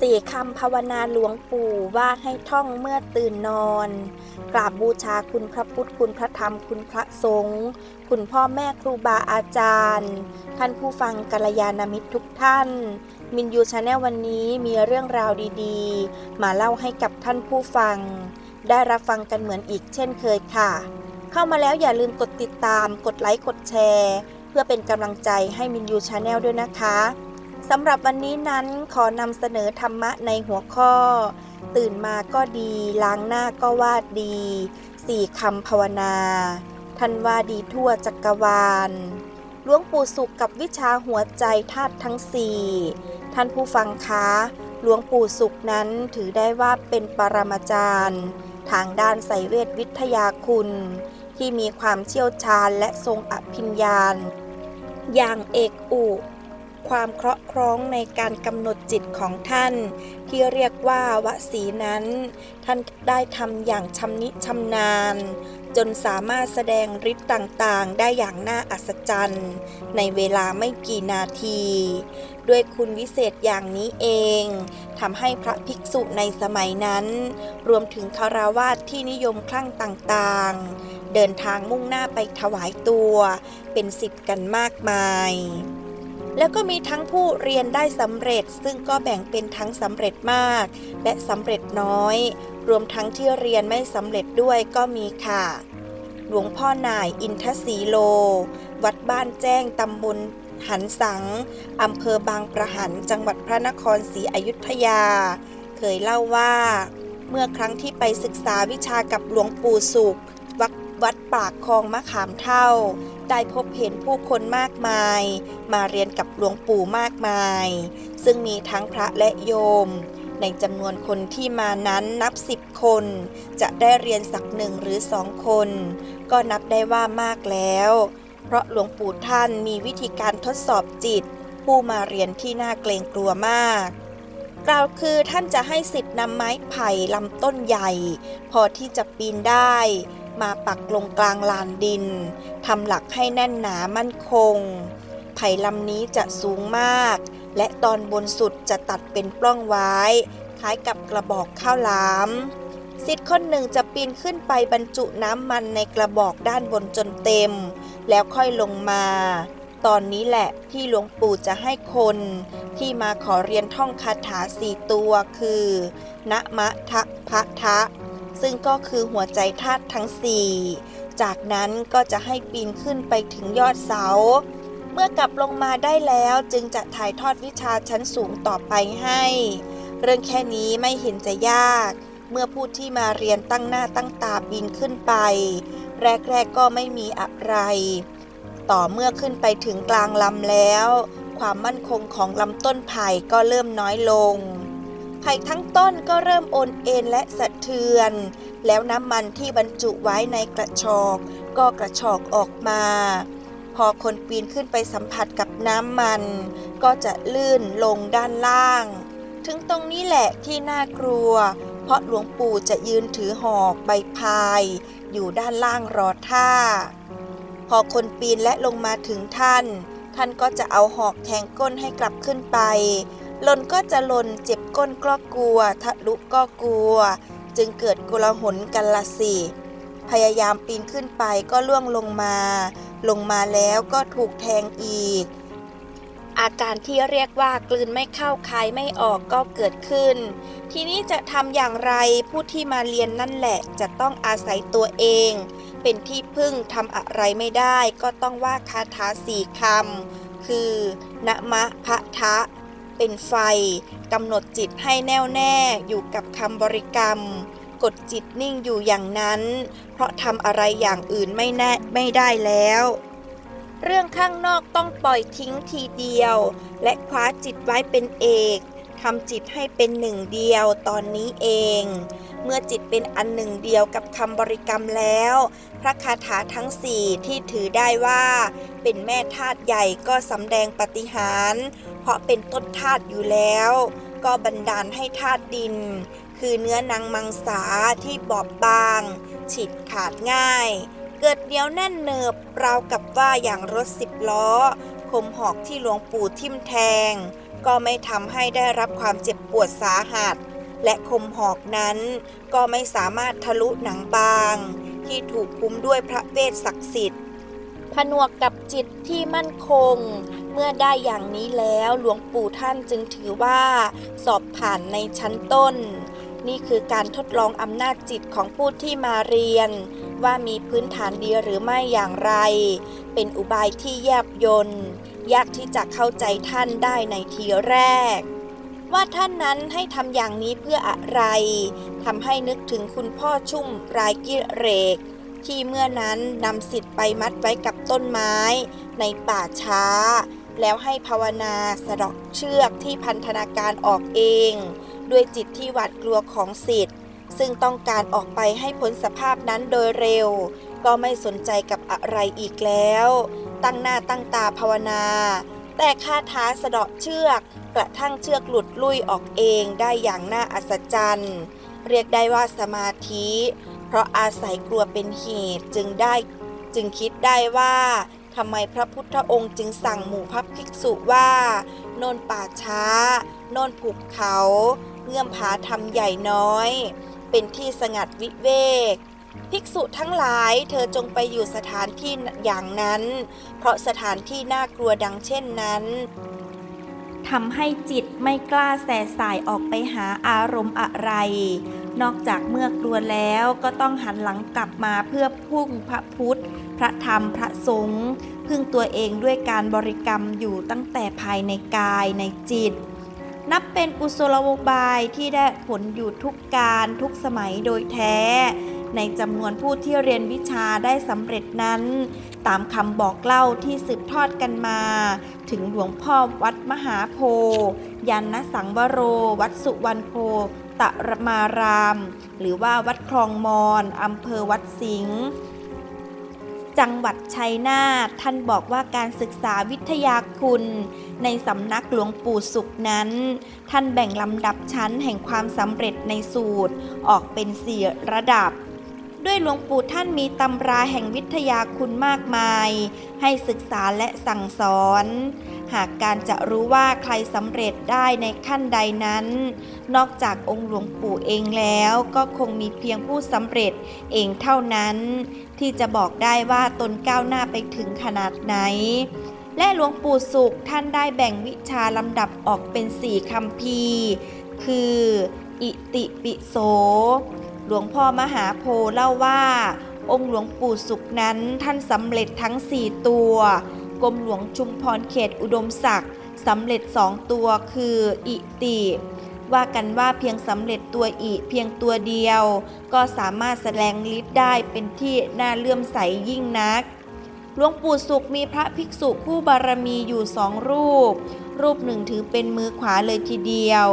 สี่คำภาวนาหลวงปู่ว่าให้ท่องเมื่อตื่นนอน กราบบูชาคุณพระพุทธคุณพระธรรมคุณพระสงฆ์คุณพ่อแม่ครูบาอาจารย์ ท่านผู้ฟังกัลยาณมิตรทุกท่าน มินยูชาแนลวันนี้มีเรื่องราวดีๆ มาเล่าให้กับท่านผู้ฟัง ได้รับฟังกันเหมือนอีกเช่นเคยค่ะ เข้ามาแล้วอย่าลืมกดติดตาม กดไลค์กดแชร์ เพื่อเป็นกำลังใจให้มินยูชาแนลด้วยนะคะ สำหรับวันนี้นั้นขอนำเสนอธรรมะในหัวข้อ ตื่นมาก็ดีล้างหน้าก็วาดดีสี่คำภาวนาท่านว่าดีทั่วจักรวาลหลวงปู่สุขกับวิชาหัวใจธาตุทั้งสี่ท่านผู้ฟังคะหลวงปู่สุขนั้นถือได้ว่าเป็นปรมาจารย์ ทางด้านไสยเวทวิทยาคุณ ที่มีความเชี่ยวชาญและทรงอภิญญาณอย่างเอกอุ ความเคราะห์คล้องในการกำหนดจิตของท่าน ที่เรียกว่าวสีนั้น ท่านได้ทำอย่างชำนิชำนาญ จนสามารถแสดงฤทธิ์ต่างๆ ได้อย่างน่าอัศจรรย์ ในเวลาไม่กี่นาที ด้วยคุณวิเศษอย่างนี้เองทำให้พระภิกษุในสมัยนั้น รวมถึงคาราวาสที่นิยมคลั่งต่างๆ เดินทางมุ่งหน้าไปถวายตัว เป็นสิบกันมากมาย แล้วก็มีทั้งผู้เรียนได้สำเร็จ ซึ่งก็แบ่งเป็นทั้งสำเร็จมาก และสำเร็จน้อย รวมทั้งที่เรียนไม่สำเร็จด้วยก็มีค่ะ หลวงพ่อหน่ายอินทศีโล วัดบ้านแจ้งตำบลหันสัง อำเภอบางประหัน จังหวัดพระนครศรีอยุธยา เคยเล่าว่า เมื่อครั้งที่ไปศึกษาวิชากับหลวงปู่สุขวัดวัดปากคลองมะขามเท่า ได้พบเห็นผู้คนมากมาย มาเรียนกับหลวงปู่มากมาย ซึ่งมีทั้งพระและโยม ในจำนวนคนที่มานั้นนับสิบคน จะได้เรียนสักหนึ่งหรือสองคน ก็นับได้ว่ามากแล้ว เพราะหลวงปู่ท่านมีวิธีการทดสอบจิต ผู้มาเรียนที่น่าเกรงกลัวมากกล่าวคือท่านจะให้สิทธิ์นำไม้ไผ่ลำต้นใหญ่ พอที่จะปีนได้ มาปักลงกลางลานดินทำหลักให้แน่นหนามั่นคง ไผ่ลำนี้จะสูงมาก และตอนบนสุดจะตัดเป็นปล้องไว้ คล้ายกับกระบอกข้าวหลามสิทธิ์คนหนึ่งจะปีนขึ้นไปบรรจุน้ำมันในกระบอกด้านบนจนเต็ม แล้วค่อยลงมา ตอนนี้แหละที่หลวงปู่จะให้คนที่มาขอเรียนท่องคาถาสี่ตัวคือ นะมะทะพะทะ ซึ่งก็คือหัวใจธาตุทั้งสี่จากนั้นก็จะให้ปีนขึ้นไปถึงยอดเสา เมื่อกลับลงมาได้แล้วจึงจะถ่ายทอดวิชาชั้นสูงต่อไปให้ เรื่องแค่นี้ไม่เห็นจะยาก เมื่อผู้ที่มาเรียนตั้งหน้าตั้งตาบินขึ้นไป แรกๆก็ไม่มีอะไร ต่อเมื่อขึ้นไปถึงกลางลำแล้ว ความมั่นคงของลำต้นไผ่ก็เริ่มน้อยลง ไผ่ทั้งต้นก็เริ่มโอนเอ็นและสะเทือน แล้วน้ำมันที่บรรจุไว้ในกระชอก ก็กระชอกออกมา พอคนปีนขึ้นไปสัมผัสกับน้ำมัน ก็จะลื่นลงด้านล่าง ถึงตรงนี้แหละที่น่ากลัว เพราะหลวงปู่จะยืนถือหอกใบพาย อยู่ด้านล่างรอท่า พอคนปีนและลงมาถึงท่าน ท่านก็จะเอาหอกแทงก้นให้กลับขึ้นไป ล่นก็จะหล่นเจ็บก้นก็กลัว ทะลุก็กลัว จึงเกิดกุลหนกันละสิพยายามปีนขึ้นไปก็ล่วงลงมา ลงมาแล้วก็ถูกแทงอีก อาการที่เรียกว่ากลืนไม่เข้าคายไม่ออกก็เกิดขึ้น ทีนี้จะทำอย่างไรผู้ที่มาเรียนนั่นแหละจะต้องอาศัยตัวเอง เป็นที่พึ่งทำอะไรไม่ได้ก็ต้องว่าคาถาสี่คำคือ นะมะพะทะ เป็นไฟกำหนดจิตให้แน่วแน่อยู่กับคำบริกรรม กดจิตนิ่งอยู่อย่างนั้น เพราะทำอะไรอย่างอื่นไม่แน่ไม่ได้แล้ว เรื่องข้างนอกต้องปล่อยทิ้งทีเดียว และคว้าจิตไว้เป็นเอกทำจิตให้เป็นหนึ่งเดียวตอนนี้เอง เมื่อจิตเป็นอันหนึ่งเดียวกับคำบริกรรมแล้ว พระคาถาทั้งสี่ที่ถือได้ว่า เป็นแม่ธาตุใหญ่ก็สำแดงปฏิหาร เพราะเป็นต้นธาตุอยู่แล้ว ก็บันดาลให้ธาตุดิน คือเนื้อนางมังสาที่บอบบาง ฉีดขาดง่าย เกิดเหนียวแน่นเนิบราวกับว่าอย่างรถสิบล้อ คมหอกที่หลวงปู่ทิ่มแทง ก็ไม่ทำให้ได้รับความเจ็บปวดสาหัส และคมหอกนั้น ก็ไม่สามารถทะลุหนังบาง ที่ถูกคุ้มด้วยพระเวทศักดิ์สิทธิ์ ผนวกกับจิตที่มั่นคง เมื่อได้อย่างนี้แล้วหลวงปู่ท่านจึงถือว่า สอบผ่านในชั้นต้น นี่คือการทดลองอำนาจจิตของผู้ที่มาเรียน ว่ามีพื้นฐานดีหรือไม่อย่างไร เป็นอุบายที่แยบยนต์ยากที่จะเข้าใจท่านได้ในทีแรกว่าท่านนั้นให้ทำอย่างนี้เพื่ออะไร ทำให้นึกถึงคุณพ่อชุ่มรายกิเรก ที่เมื่อนั้นนำสิทธิ์ไปมัดไว้กับต้นไม้ในป่าช้า แล้วให้ภาวนาสะดอกเชือกที่พันธนาการออกเอง ด้วยจิตที่หวาดกลัวของสิทธิ์ซึ่งต้องการออกไปให้พ้นสภาพนั้นโดยเร็ว ก็ไม่สนใจกับอะไรอีกแล้ว ตั้งหน้าตั้งตาภาวนา แต่คาถาสะดาะเชือก กระทั่งเชือกหลุดลุ่ยออกเองได้อย่างน่าอัศจรรย์ เรียกได้ว่าสมาธิ เพราะอาศัยกลัวเป็นเหตุจึงได้จึงคิดได้ว่าทำไมพระพุทธองค์จึงสั่งหมู่พระภิกษุว่า โนนป่าช้า โนนภูเขา เงื่อมผาทำใหญ่น้อย เป็นที่สงัดวิเวก ภิกษุทั้งหลายเธอจงไปอยู่สถานที่อย่างนั้น เพราะสถานที่น่ากลัวดังเช่นนั้นทำให้จิตไม่กล้าแส่สายออกไปหาอารมณ์อะไร นอกจากเมื่อกลัวแล้วก็ต้องหันหลังกลับมาเพื่อพุ่งพระพุทธ พระธรรมพระสงฆ์พึ่งตัวเองด้วยการบริกรรมอยู่ตั้งแต่ภายในกายในจิต นับเป็นกุศโลบายที่ได้ผลอยู่ทุกการทุกสมัยโดยแท้ ในจำนวนผู้ที่เรียนวิชาได้สำเร็จนั้น ตามคำบอกเล่าที่สืบทอดกันมา ถึงหลวงพ่อวัดมหาโพยันนสังวโร วัดสุวรรณโพ ตะมาราม หรือว่าวัดคลองมอนอำเภอวัดสิงห์จังหวัดชัยนาทท่านบอกว่าการศึกษาวิทยาคุณ ในสำนักหลวงปู่สุขนั้น ท่านแบ่งลำดับชั้นแห่งความสำเร็จในสูตรออกเป็นสี่ระดับ ด้วยหลวงปู่ท่านมีตำราแห่งวิทยาคุณมากมาย ให้ศึกษาและสั่งสอน หากการจะรู้ว่าใครสำเร็จได้ในขั้นใดนั้น นอกจากองค์หลวงปู่เองแล้วก็คงมีเพียงผู้สำเร็จเองเท่านั้น ที่จะบอกได้ว่าตนก้าวหน้าไปถึงขนาดไหนและหลวงปู่สุขท่านได้แบ่งวิชาลำดับออกเป็นสี่คำพีร์คือ อิติปิโส หลวงพ่อมหาโพเล่าว่า องค์หลวงปู่สุขนั้นท่านสำเร็จทั้ง 4 ตัวกรมหลวงชุมพรเขตอุดมศักดิ์สำเร็จสองตัวคืออิติว่ากันว่าเพียงสำเร็จตัวอิเพียงตัวเดียว ก็สามารถแสดงฤทธิ์ได้เป็นที่น่าเลื่อมใสยิ่งนัก หลวงปู่สุขมีพระภิกษุคู่บารมีอยู่สองรูป รูปหนึ่งถือเป็นมือขวาเลยทีเดียว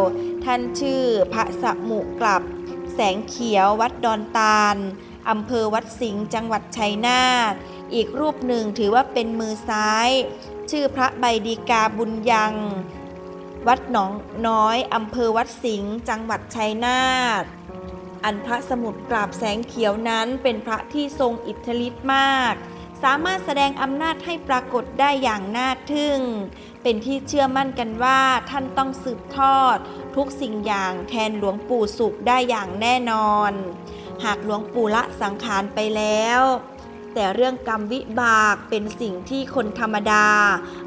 ท่านชื่อพระสมุกลับ แสงเขียววัดดอนตาลอำเภอวัดสิงห์จังหวัดชัยนาทอีกรูปหนึ่งถือว่าเป็นมือซ้าย ชื่อพระใบดีกาบุญยัง วัดหนองน้อยอำเภอวัดสิงห์จังหวัดชัยนาทอันพระสมุดกราบแสงเขียวนั้นเป็นพระที่ทรงอิทธิฤทธิ์มาก สามารถแสดงอำนาจให้ปรากฏได้อย่างน่าทึ่ง เป็นที่เชื่อมั่นกันว่าท่านต้องสืบทอด ทุกสิ่งอย่างแทนหลวงปู่สุขได้อย่างแน่นอน หากหลวงปู่ละสังขารไปแล้ว แต่เรื่องกรรมวิบากเป็นสิ่งที่คนธรรมดา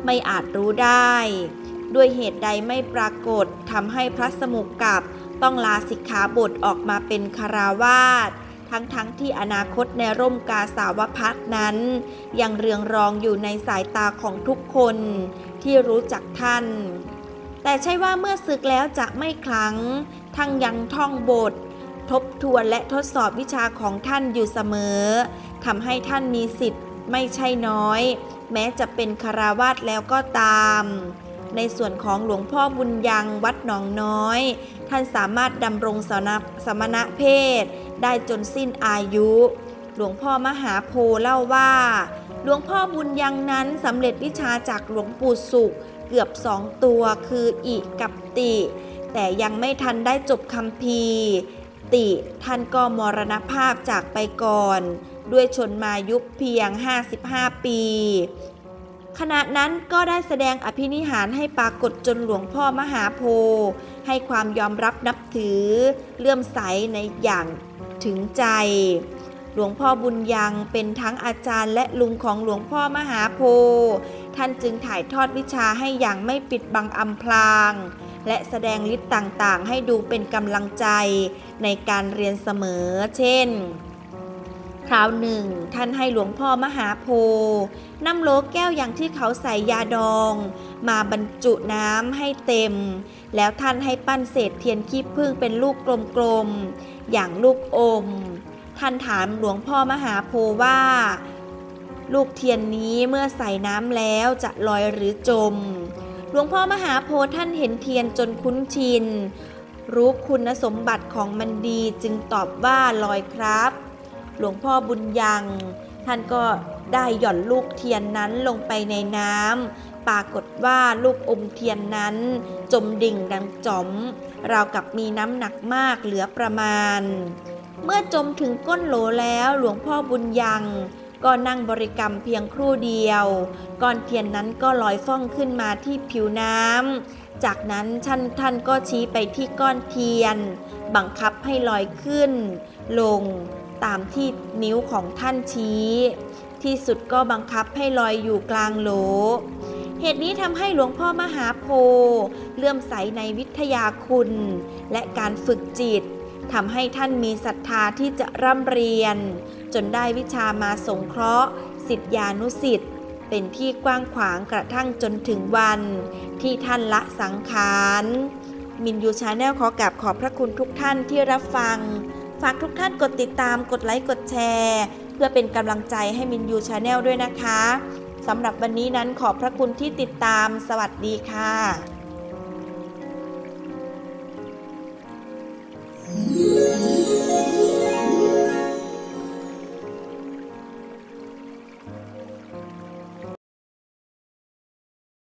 ไม่อาจรู้ได้ ด้วยเหตุใดไม่ปรากฏทำให้พระสมุกับต้องลาสิกขาบทออกมาเป็นคาราวาสทั้งๆทที่อนาคตในร่มกาสาวพัฒนั้น ยังเรืองรองอยู่ในสายตาของทุกคน ที่รู้จักท่าน แต่ใช่ว่าเมื่อศึกแล้วจะไม่คลัง ทั้งยังท่องบท ทบทวนและทดสอบวิชาของท่านอยู่เสมอทำให้ท่านมีสิทธิ์ไม่ใช่น้อย แม้จะเป็นคาราวาสแล้วก็ตาม ในส่วนของหลวงพ่อบุญยังวัดหนองน้อย ท่านสามารถดำรงสนสมณะเพศ ได้จนสิ้นอายุ หลวงพ่อมหาโพเล่าว่า หลวงพ่อบุญยังนั้นสำเร็จวิชาจากหลวงปู่สุข เกือบสองตัวคืออิกับติ แต่ยังไม่ทันได้จบคำพีร์ติท่านก็มรณภาพจากไปก่อน ด้วยชนมายุเพียง 55 ปี ขณะนั้นก็ได้แสดงอภินิหารให้ปรากฏจนหลวงพ่อมหาโพธิ์ให้ความยอมรับนับถือ เลื่อมใสในอย่างถึงใจ หลวงพ่อบุญยังเป็นทั้งอาจารย์และลุงของหลวงพ่อมหาโพธิ์ท่านจึงถ่ายทอดวิชาให้อย่างไม่ปิดบังอำพราง และแสดงฤทธิ์ต่างๆ ให้ดูเป็นกำลังใจในการเรียนเสมอ เช่น คราวหนึ่ง ท่านให้หลวงพ่อมหาโพธิ์นำโหลแก้วอย่างที่เขาใส่ยาดอง มาบรรจุน้ำให้เต็ม แล้วท่านให้ปั้นเศษเทียนขี้ผึ้งเป็นลูกกลมๆอย่างลูกอม ท่านถามหลวงพ่อมหาโพว่า ลูกเทียนนี้เมื่อใส่น้ำแล้วจะลอยหรือจม หลวงพ่อมหาโพธิ์ท่านเห็นเทียนจนคุ้นชิน รู้คุณสมบัติของมันดีจึงตอบว่าลอยครับ หลวงพ่อบุญยัง ท่านก็ได้หย่อนลูกเทียนนั้นลงไปในน้ำปรากฏว่าลูกอมเทียนนั้น จมดิ่งดังจอม ราวกับมีน้ำหนักมากเหลือประมาณ เมื่อจมถึงก้นโหลแล้วหลวงพ่อบุญยังก็นั่งบริกรรมเพียงครู่เดียว ก้อนเทียนนั้นก็ลอยฟ้องขึ้นมาที่ผิวน้ำ จากนั้นท่านท่านก็ชี้ไปที่ก้อนเทียน บังคับให้ลอยขึ้น ลงตามที่นิ้วของท่านชี้ ที่สุดก็บังคับให้ลอยอยู่กลางโหล เหตุนี้ทำให้หลวงพ่อมหาโพเลื่อมใสในวิทยาคุณ และการฝึกจิต ทำให้ท่านมีศรัทธาที่จะร่ำเรียน จนได้วิชามาสงเคราะห์สิทธิานุสิทธิ์เป็นที่กว้างขวางกระทั่งจนถึงวัน ที่ท่านละสังขาร มินยูชาแนลขอกราบขอบพระคุณทุกท่านที่รับฟัง ฝากทุกท่านกดติดตามกดไลค์กดแชร์ เพื่อเป็นกำลังใจให้มินยูชาแนลด้วยนะคะสำหรับวันนี้นั้นขอบพระคุณที่ติดตาม สวัสดีค่ะ Música